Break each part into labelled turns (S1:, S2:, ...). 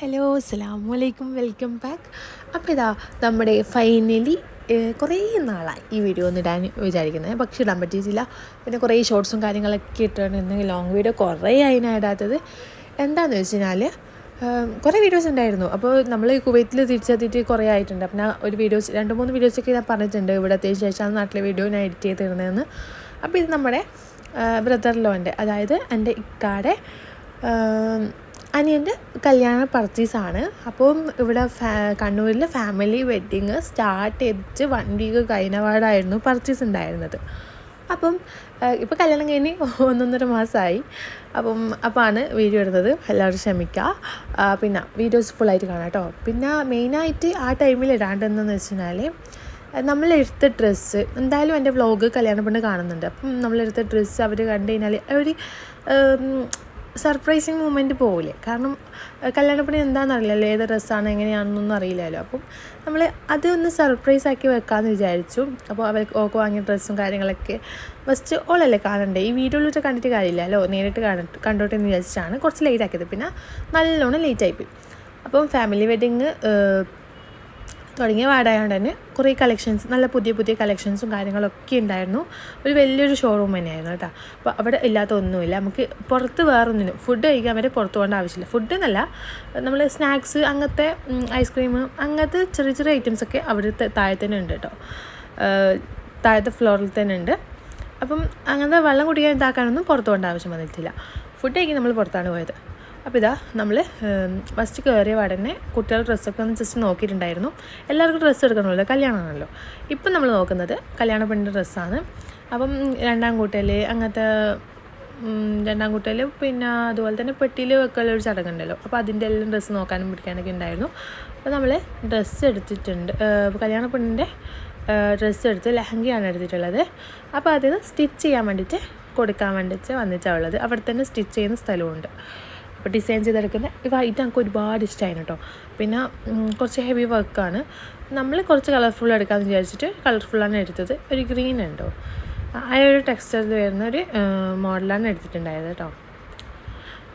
S1: Hello അസ്സാം വലൈക്കും welcome back. അപ്പോൾ ഇതാ നമ്മുടെ ഫൈനലി കുറേ നാളായി ഈ വീഡിയോ ഒന്ന് ഇടാൻ വിചാരിക്കുന്നത്. പക്ഷേ ഇടാൻ പറ്റിയിട്ടില്ല. പിന്നെ കുറേ ഷോർട്സും കാര്യങ്ങളൊക്കെ ഇട്ടിട്ടുണ്ടെങ്കിൽ ലോങ് വീഡിയോ കുറേ അതിനാണ് ഇടാത്തത്. എന്താണെന്ന് വെച്ച് കഴിഞ്ഞാൽ കുറേ വീഡിയോസ് ഉണ്ടായിരുന്നു. അപ്പോൾ നമ്മൾ കുവൈത്തിൽ തിരിച്ചെത്തിയിട്ട് കുറേ ആയിട്ടുണ്ട്. അപ്പം ഞാൻ ഒരു വീഡിയോസ് രണ്ട് മൂന്ന് വീഡിയോസൊക്കെ ഞാൻ പറഞ്ഞിട്ടുണ്ട്. ഇവിടെ എത്തിയ ശേഷമാണ് നാട്ടിലെ വീഡിയോ ഞാൻ എഡിറ്റ് ചെയ്ത് തരുന്നതെന്ന്. അപ്പോൾ ഇത് നമ്മുടെ ബ്രദർ ലോന്റെ അതായത് എന്റെ ഇക്കാടെ അനിയന്റെ കല്യാണ പർച്ചേസാണ്. അപ്പം ഇവിടെ ഫാ കണ്ണൂരിൽ ഫാമിലി വെഡ്ഡിങ് സ്റ്റാർട്ട് ചെയ്തിട്ട് വൺ വീക്ക് കഴിഞ്ഞപാടായിരുന്നു പർച്ചേസ് ഉണ്ടായിരുന്നത്. അപ്പം ഇപ്പോൾ കല്യാണം കഴിഞ്ഞ് ഒന്നൊന്നര മാസമായി അപ്പം അപ്പാണ് വീഡിയോ ഇടുന്നത്. എല്ലാവരും ക്ഷമിക്കുക പിന്നെ വീഡിയോസ് ഫുള്ളായിട്ട് കാണാം കേട്ടോ. പിന്നെ മെയിനായിട്ട് ആ ടൈമിൽ ഇടാണ്ടെന്നു വെച്ചാൽ നമ്മളെടുത്ത ഡ്രസ്സ് എന്തായാലും എന്റെ വ്ളോഗ് കല്യാണ പെണ്ണ് കാണുന്നുണ്ട്. അപ്പം നമ്മളെടുത്ത ഡ്രസ്സ് അവർ കണ്ടു കഴിഞ്ഞാൽ ഒരു സർപ്രൈസിങ് മൂമെന്റ് പോകില്ലേ കാരണം കല്യാണപ്പണി എന്താണെന്ന് അറിയില്ലല്ലോ ഏത് ഡ്രസ്സാണ്? എങ്ങനെയാണെന്നൊന്നും അറിയില്ലല്ലോ. അപ്പം നമ്മൾ അതൊന്ന് സർപ്രൈസ് ആക്കി വെക്കാമെന്ന് വിചാരിച്ചു. അപ്പോൾ അവർക്ക് ഓക്കെ വാങ്ങിയ ഡ്രസ്സും കാര്യങ്ങളൊക്കെ ഫസ്റ്റ് ഓളല്ലേ കാണണ്ടേ? ഈ വീഡിയോയിലിട്ട് കണ്ടിട്ട് കാര്യമില്ലല്ലോ നേരിട്ട് കണ്ടിട്ട് കണ്ടോട്ടെ എന്ന് വിചാരിച്ചിട്ടാണ് കുറച്ച് ലേറ്റ് ആക്കിയത്. പിന്നെ നല്ലോണം ലേറ്റ് ആയിപ്പോയി അപ്പം ഫാമിലി വെഡിങ് തുടങ്ങിയ വാടായതുകൊണ്ട് തന്നെ കുറേ കളക്ഷൻസ് നല്ല പുതിയ പുതിയ കളക്ഷൻസും കാര്യങ്ങളൊക്കെ ഉണ്ടായിരുന്നു. ഒരു വലിയൊരു ഷോറൂം തന്നെയായിരുന്നു കേട്ടോ. അപ്പോൾ അവിടെ ഇല്ലാത്ത ഒന്നുമില്ല. നമുക്ക് പുറത്ത് വേറൊന്നിനും ഫുഡ് കഴിക്കാൻ വരെ പുറത്ത് പോകേണ്ട ആവശ്യമില്ല. ഫുഡ് എന്നല്ല നമ്മൾ സ്നാക്സ് അങ്ങനത്തെ ഐസ്ക്രീം അങ്ങനത്തെ ചെറിയ ചെറിയ ഐറ്റംസ് ഒക്കെ അവിടുത്തെ താഴെ തന്നെ ഉണ്ട് കേട്ടോ. താഴത്തെ ഫ്ലോറിൽ തന്നെ ഉണ്ട്. അപ്പം അങ്ങനത്തെ വെള്ളം കുടിക്കാൻ ഇതാക്കാനൊന്നും പുറത്ത് പോകേണ്ട ആവശ്യം വന്നിട്ടില്ല. ഫുഡ് കഴിക്കാൻ നമ്മൾ പുറത്താണ് പോയത്. അപ്പോൾ ഇതാ നമ്മൾ ഫസ്റ്റ് കയറിയ പാടന്നെ കുട്ടികളുടെ ഡ്രസ്സൊക്കെ ഒന്ന് ജസ്റ്റ് നോക്കിയിട്ടുണ്ടായിരുന്നു. എല്ലാവർക്കും ഡ്രസ്സ് എടുക്കണമല്ലോ കല്യാണമാണല്ലോ. ഇപ്പം നമ്മൾ നോക്കുന്നത് കല്യാണ പെണ്ണിന്റെ ഡ്രസ്സാണ് അപ്പം രണ്ടാം കൂട്ടൽ അങ്ങനത്തെ രണ്ടാം കൂട്ടൽ പിന്നെ അതുപോലെ തന്നെ പെട്ടിയിൽ ഒരു ചടങ്ങുണ്ടല്ലോ. അപ്പോൾ അതിന്റെ എല്ലാം ഡ്രസ്സ് നോക്കാനും പിടിക്കാനൊക്കെ ഉണ്ടായിരുന്നു. അപ്പോൾ നമ്മൾ ഡ്രസ്സ് എടുത്തിട്ടുണ്ട് കല്യാണ പെണ്ണിന്റെ ഡ്രസ്സ് എടുത്ത് ലെഹങ്കയാണ് എടുത്തിട്ടുള്ളത്. അപ്പോൾ അതിന് സ്റ്റിച്ച് ചെയ്യാൻ വേണ്ടിയിട്ട് കൊടുക്കാൻ വേണ്ടിയിട്ട് വന്നിട്ടാണ് ഉള്ളത്. അവിടെ തന്നെ സ്റ്റിച്ച് ചെയ്യുന്ന സ്ഥലമുണ്ട് അപ്പോൾ ഡിസൈൻ ചെയ്തെടുക്കുന്ന വൈറ്റ് ഞങ്ങൾക്ക് ഒരുപാട് ഇഷ്ടമായിരുന്നു കേട്ടോ. പിന്നെ കുറച്ച് ഹെവി വർക്കാണ് നമ്മൾ കുറച്ച് കളർഫുൾ എടുക്കാമെന്ന് വിചാരിച്ചിട്ട് കളർഫുള്ളാണ് എടുത്തത്. ഒരു ഗ്രീൻ ഉണ്ടോ? ആ ഒരു ടെക്സ്റ്ററിൽ വരുന്ന ഒരു മോഡലാണ് എടുത്തിട്ടുണ്ടായത് കേട്ടോ.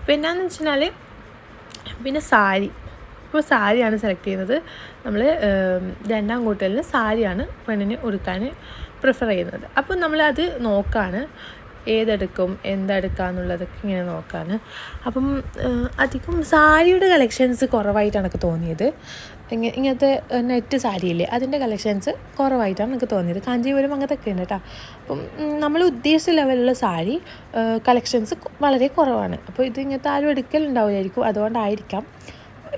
S1: പിന്നെന്ന് വെച്ചാൽ പിന്നെ സാരി. ഇപ്പോൾ സാരിയാണ് സെലക്ട് ചെയ്യുന്നത്. നമ്മൾ രണ്ടാം കൂട്ടലിന് സാരിയാണ് പെണ്ണിന് ഉടുക്കാൻ പ്രിഫർ ചെയ്യുന്നത്. അപ്പോൾ നമ്മളത് നോക്കാണ്. ഏതെടുക്കും എന്തെടുക്കുക എന്നുള്ളതൊക്കെ ഇങ്ങനെ നോക്കാൻ അപ്പം അധികം സാരിയുടെ കളക്ഷൻസ് കുറവായിട്ടാണ് എനിക്ക് തോന്നിയത്. ഇങ്ങനെ ഇങ്ങനത്തെ നെറ്റ് സാരിയില്ലേ അതിന്റെ കളക്ഷൻസ് കുറവായിട്ടാണ് എനിക്ക് തോന്നിയത്. കാഞ്ചീപുരം അങ്ങനത്തെ ഒക്കെ ഉണ്ട് കേട്ടോ അപ്പം നമ്മൾ ഉദ്ദേശിച്ച ലെവലുള്ള സാരി കളക്ഷൻസ് വളരെ കുറവാണ്. അപ്പോൾ ഇത് ഇങ്ങനത്തെ ആരും എടുക്കലുണ്ടാവില്ലായിരിക്കും അതുകൊണ്ടായിരിക്കാം.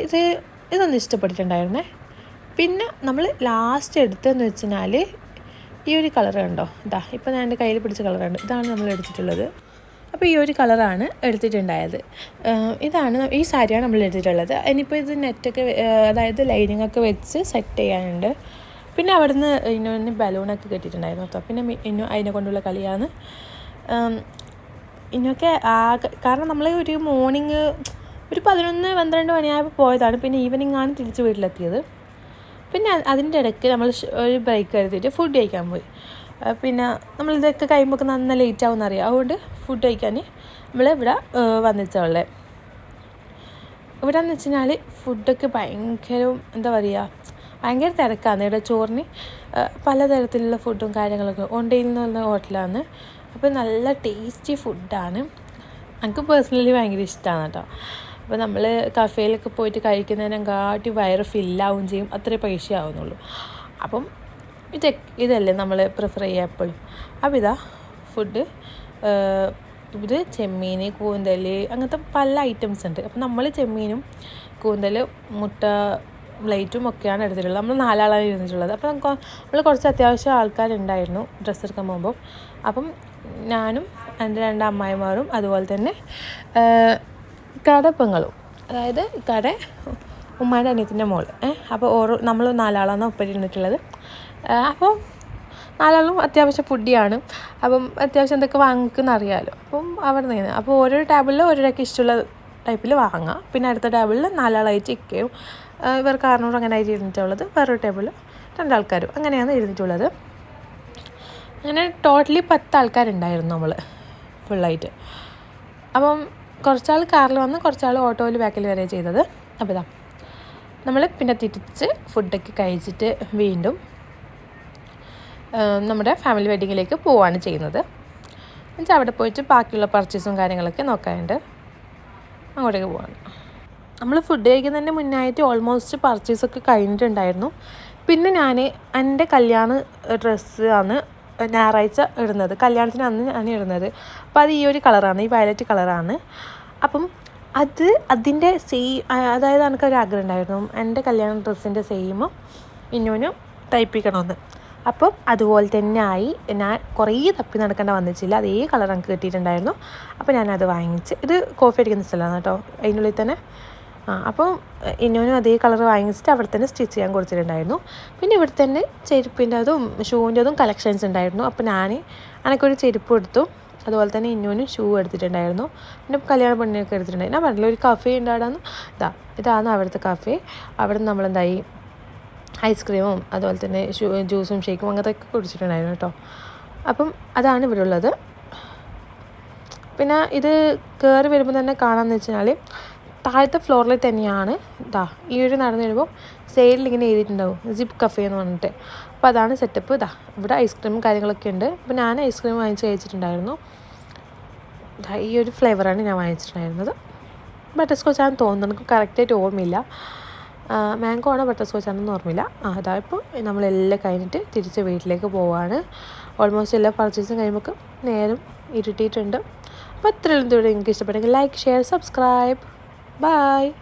S1: ഇത് ഇതൊന്നും ഇഷ്ടപ്പെട്ടിട്ടുണ്ടായിരുന്നേ. പിന്നെ നമ്മൾ ലാസ്റ്റ് എടുത്തതെന്ന് വെച്ചാൽ ഈ ഒരു കളർ കണ്ടോ? ഇതാ ഇപ്പോൾ ഞാൻ എന്റെ കയ്യിൽ പിടിച്ച കളറുണ്ട് ഇതാണ് നമ്മൾ എടുത്തിട്ടുള്ളത്. അപ്പോൾ ഈ ഒരു കളറാണ് എടുത്തിട്ടുണ്ടായത്. ഇതാണ് ഈ സാരിയാണ് നമ്മൾ എടുത്തിട്ടുള്ളത്. ഇനിയിപ്പോൾ ഇത് നെറ്റൊക്കെ അതായത് ലൈനിങ് ഒക്കെ വെച്ച് സെറ്റ് ചെയ്യാനുണ്ട്. പിന്നെ അവിടുന്ന് ഇന്നു ബലൂണൊക്കെ കെട്ടിയിട്ടുണ്ടായിരുന്നു കേട്ടോ പിന്നെ ഇന്നു അതിനെ കൊണ്ടുള്ള കളിയാണ്. ഇന്നൊക്കെ കാരണം നമ്മൾ ഒരു മോർണിംഗ് ഒരു പതിനൊന്ന് പന്ത്രണ്ട് മണിയായപ്പോൾ പോയതാണ്. പിന്നെ ഈവനിങ് ആണ് തിരിച്ച് വീട്ടിലെത്തിയത്. പിന്നെ അതിന്റെ ഇടയ്ക്ക് നമ്മൾ ഒരു ബ്രേക്ക് എടുത്തിട്ട് ഫുഡ് കഴിക്കാൻ പോയി. പിന്നെ നമ്മൾ നമ്മളിതൊക്കെ കഴിയുമ്പോൾ നന്ന ലേറ്റ് ആവും എന്നറിയാം. അതുകൊണ്ട് ഫുഡ് കഴിക്കാൻ നമ്മൾ ഇവിടെ വന്നിട്ടുള്ളത് ഇവിടെ എന്ന് വെച്ച് കഴിഞ്ഞാൽ ഫുഡൊക്കെ ഭയങ്കര എന്താ പറയുക ഭയങ്കര തിരക്കാണ്. ഇവിടെ ചോറിന് പലതരത്തിലുള്ള ഫുഡും കാര്യങ്ങളൊക്കെ ഒണ്ടയിൽ എന്ന് പറഞ്ഞ ഹോട്ടലാണ്. അപ്പോൾ നല്ല ടേസ്റ്റി ഫുഡാണ് എനിക്ക് പേഴ്സണലി ഭയങ്കര ഇഷ്ടമാണ് കേട്ടോ. അപ്പോൾ നമ്മൾ കഫേയിലൊക്കെ പോയിട്ട് കഴിക്കുന്നതിനെങ്കാട്ടി വയറ് ഫില്ലാവും ചെയ്യും അത്രേ പൈസ ആവുന്നുള്ളൂ അപ്പം ഇത് ഇതല്ലേ നമ്മൾ പ്രിഫർ ചെയ്യുക എപ്പോഴും. അപ്പോൾ ഇതാ ഫുഡ് ഇത് ചെമ്മീൻ കൂന്തൽ അങ്ങനത്തെ പല ഐറ്റംസ് ഉണ്ട്. അപ്പം നമ്മൾ ചെമ്മീനും കൂന്തൽ മുട്ട പ്ലേറ്റും ഒക്കെയാണ് എടുത്തിട്ടുള്ളത്. നമ്മൾ നാലാളാണ് ഇരുന്നിട്ടുള്ളത്. അപ്പം നമുക്ക് നമ്മൾ കുറച്ച് അത്യാവശ്യം ആൾക്കാരുണ്ടായിരുന്നു ഡ്രസ്സ് എടുക്കാൻ പോകുമ്പോൾ. അപ്പം ഞാനും എന്റെ രണ്ട് അമ്മായിമാരും അതുപോലെ തന്നെ കടപ്പങ്ങളും. അതായത് കട ഉമ്മാന്റെ അനിയത്തിന്റെ മോൾ അപ്പോൾ ഓരോ നമ്മൾ നാലാളാണ് ഒപ്പം ഇരുന്നിട്ടുള്ളത്. അപ്പോൾ നാലാളും അത്യാവശ്യം ഫുഡിയാണ്. അപ്പം അത്യാവശ്യം എന്തൊക്കെ വാങ്ങിക്കുന്ന അറിയാമല്ലോ അപ്പം അവിടെ നിന്ന് അപ്പോൾ ഓരോ ടേബിളിൽ ഓരോരൊക്കെ ഇഷ്ടമുള്ള ടൈപ്പിൽ വാങ്ങാം. പിന്നെ അടുത്ത ടേബിളിൽ നാലാളായിട്ട് ഇരിക്കുകയും ഇവർക്ക് അറുന്നൂറ് അങ്ങനെ ആയിട്ട് ഇരുന്നിട്ടുള്ളത്. വേറൊരു ടേബിളിൽ രണ്ടാൾക്കാരും അങ്ങനെയാണ് ഇരുന്നിട്ടുള്ളത്. അങ്ങനെ ടോട്ടലി പത്ത് ആൾക്കാരുണ്ടായിരുന്നു നമ്മൾ ഫുള്ളായിട്ട്. അപ്പം കുറച്ചാൾ കാറിൽ വന്ന് കുറച്ചാൾ ഓട്ടോയിൽ ബാക്കിൽ വരെ ചെയ്തത്. അപ്പോൾ ഇതാ. നമ്മൾ പിന്നെ തിരിച്ച് ഫുഡൊക്കെ കഴിച്ചിട്ട് വീണ്ടും നമ്മുടെ ഫാമിലി വെഡിങ്ങിലേക്ക് പോവുകയാണ് ചെയ്യുന്നത്. എന്നുവെച്ചാൽ അവിടെ പോയിട്ട് ബാക്കിയുള്ള പർച്ചേസും കാര്യങ്ങളൊക്കെ നോക്കാനുണ്ട്. അങ്ങോട്ടേക്ക് പോവാണ്. നമ്മൾ ഫുഡ് കഴിക്കുന്നതിന്റെ മുന്നായിട്ട് ഓൾമോസ്റ്റ് പർച്ചേസൊക്കെ കഴിഞ്ഞിട്ടുണ്ടായിരുന്നു. പിന്നെ ഞാൻ എന്റെ കല്യാണ ഡ്രസ്സാണ് ഞായറാഴ്ച ഇടുന്നത്. കല്യാണത്തിന് അന്ന് ഞാൻ ഇടുന്നത്. അപ്പോൾ അത് ഈ ഒരു കളറാണ് ഈ വയലറ്റ് കളറാണ്. അപ്പം അത് അതിന്റെ സെയിം അതായത് എനിക്കൊരു ആഗ്രഹം ഉണ്ടായിരുന്നു. എന്റെ കല്യാണ ഡ്രസ്സിന്റെ സെയിം ഇന്നോനും തയ്പ്പിക്കണമെന്ന്. അപ്പം അതുപോലെ തന്നെ ആയി ഞാൻ കുറേ തപ്പി നടക്കേണ്ട വന്നിച്ചില്ല അതേ കളർ എനിക്ക് കിട്ടിയിട്ടുണ്ടായിരുന്നു. അപ്പോൾ ഞാനത് വാങ്ങിച്ച് ഇത് കോഫി അടിക്കുന്ന സ്ഥലമാണ് കേട്ടോ. അതിനുള്ളിൽ തന്നെ അപ്പോൾ ഇന്നോനും അതേ കളർ വാങ്ങിച്ചിട്ട് അവിടെ തന്നെ സ്റ്റിച്ച് ചെയ്യാൻ കൊടുത്തിട്ടുണ്ടായിരുന്നു. പിന്നെ ഇവിടെ തന്നെ ചെരുപ്പിന്റെ അതും ഷൂവിന്റെ അതും കളക്ഷൻസ് ഉണ്ടായിരുന്നു. അപ്പോൾ ഞാൻ അനക്കൊരു ചെരുപ്പ് എടുത്തു. അതുപോലെ തന്നെ ഇന്നോനും ഷൂ എടുത്തിട്ടുണ്ടായിരുന്നു. പിന്നെ കല്യാണ പെണ്ണിനൊക്കെ എടുത്തിട്ടുണ്ടായിരുന്നു. ഞാൻ പറഞ്ഞില്ല ഒരു കഫേ ഉണ്ടായിരുന്നു ഇതാ ഇതാണ് അവിടുത്തെ കഫേ അവിടെ നമ്മളെന്തായി? ഐസ്ക്രീമും അതുപോലെ തന്നെ ജ്യൂസും ഷേക്കും അങ്ങനത്തെ ഒക്കെ കുടിച്ചിട്ടുണ്ടായിരുന്നു കേട്ടോ. അപ്പം അതാണ് ഇവിടെ ഉള്ളത്. പിന്നെ ഇത് കയറി വരുമ്പോൾ തന്നെ കാണാമെന്ന് വെച്ചാൽ താഴത്തെ ഫ്ലോറിൽ തന്നെയാണ്. ഇതാ ഈ ഒരു നടന്നു വരുമ്പോൾ സൈഡിൽ ഇങ്ങനെ എഴുതിയിട്ടുണ്ടാവും സിപ്പ് കഫേ എന്ന് പറഞ്ഞിട്ട്. അപ്പോൾ അതാണ് സെറ്റപ്പ് ഇതാ ഇവിടെ ഐസ്ക്രീമും കാര്യങ്ങളൊക്കെ ഉണ്ട്. അപ്പോൾ ഞാൻ ഐസ്ക്രീം വാങ്ങിച്ച് കഴിച്ചിട്ടുണ്ടായിരുന്നു. ഈ ഒരു ഫ്ലേവറാണ് ഞാൻ വാങ്ങിച്ചിട്ടുണ്ടായിരുന്നത്. ബട്ടർ സ്കോച്ച് ആണെന്ന് തോന്നുന്നു. എനിക്ക് കറക്റ്റായിട്ട് ഓർമ്മയില്ല. മാംഗോ ആണോ ബട്ടർ സ്കോച്ച് ആണെന്ന് ഓർമ്മയില്ല. അതാ ഇപ്പോൾ നമ്മളെല്ലാം കഴിഞ്ഞിട്ട് തിരിച്ച് വീട്ടിലേക്ക് പോവാണ്. ഓൾമോസ്റ്റ് എല്ലാ പർച്ചേസും കഴിയുമ്പോൾ നേരം ഇരുട്ടിയിട്ടുണ്ട്. അപ്പോൾ അത്രയും ദൂരം നിങ്ങൾക്ക് ഇഷ്ടപ്പെട്ടെങ്കിൽ ലൈക്ക് ഷെയർ സബ്സ്ക്രൈബ് Bye.